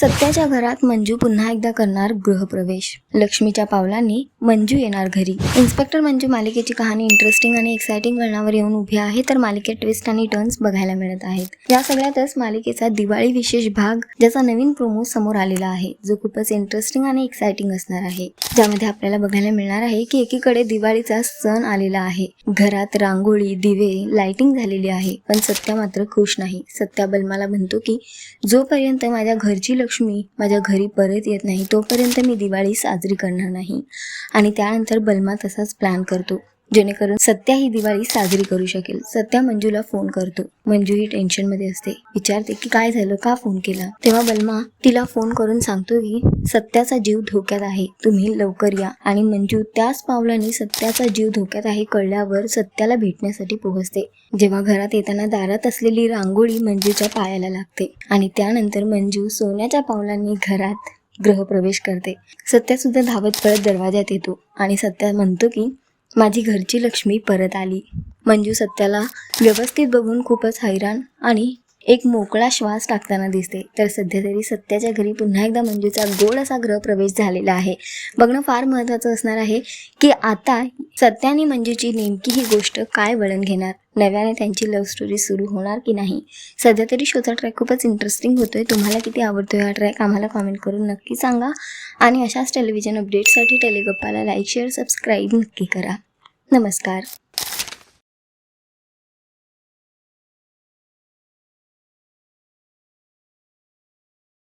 सत्याच्या घरात मंजू पुन्हा एकदा करणार गृहप्रवेश. लक्ष्मीच्या पावलांनी मंजू येणार घरी. इन्स्पेक्टर मंजू मालिकेची कहाणी इंटरेस्टिंग आणि एक्साइटिंग वळणावर येऊन उभी आहे तर मालिकेत ट्विस्ट आणि टर्न्स बघायला मिळत आहेत. या सगळ्यातच मालिकेचा दिवाळी विशेष भाग ज्याचा नवीन प्रोमो समोर आलेला आहे जो खूपच इंटरेस्टिंग आणि एक्साइटिंग असणार आहे. ज्यामध्ये आपल्याला बघायला मिळणार आहे की एकीकडे दिवाळीचा सण आलेला आहे. घरात रांगोळी दिवे लाइटिंग झालेली आहे. पण सत्या मात्र खुश नाही. सत्या बलमाला म्हणतो की जोपर्यंत माझ्या घरची लक्ष्मी माझ्या घरी परत येत नाही तोपर्यंत मी दिवाळी साजरी करणार नाही. आणि त्यानंतर बलमा तसाच प्लॅन करतो. जेणेकरून सत्या ही दिवाळी साजरी करू शकेल. सत्या मंजूला फोन करतो. मंजू ही टेन्शनमध्ये असते. विचारते की काय झालं? का फोन केला? तेव्हा बलमा तिला फोन करून सांगतो की सत्याचा जीव धोक्यात आहे. तुम्ही लवकर या. आणि मंजू त्याच पावलाने सत्याचा जीव धोक्यात आहे कळल्यावर सत्याला भेटण्यासाठी पोहोचते. जेव्हा घरात येताना दारात असलेली रांगोळी मंजूच्या पायाला लागते. आणि त्यानंतर मंजू सोन्याच्या पावलांनी घरात गृहप्रवेश करते. सत्या सुद्धा धावत पळत दरवाज्यात येतो. आणि सत्या म्हणतो की माझी घरची लक्ष्मी परत आली. मंजू सत्याला व्यवस्थित बघून खूपच हैराण आणि एक मोकळा श्वास टाकताना दिसते. तर सध्या तरी सत्याच्या घरी पुन्हा एकदा मंजूचा गोड असा गृहप्रवेश झालेला आहे. बघणं फार महत्त्वाचं असणार आहे की आता सत्याने मंजूची नेमकी ही गोष्ट काय वळण घेणार? नव्याने त्यांची लव्ह स्टोरी सुरू होणार की नाही? सध्या तरी शोचा ट्रॅक खूपच इंटरेस्टिंग होतोय. तुम्हाला किती आवडतोय हा ट्रॅक आम्हाला कॉमेंट करून नक्की सांगा. आणि अशाच टेलिव्हिजन अपडेट्ससाठी टेलिगप्पाला लाईक शेअर सबस्क्राईब नक्की करा. नमस्कार.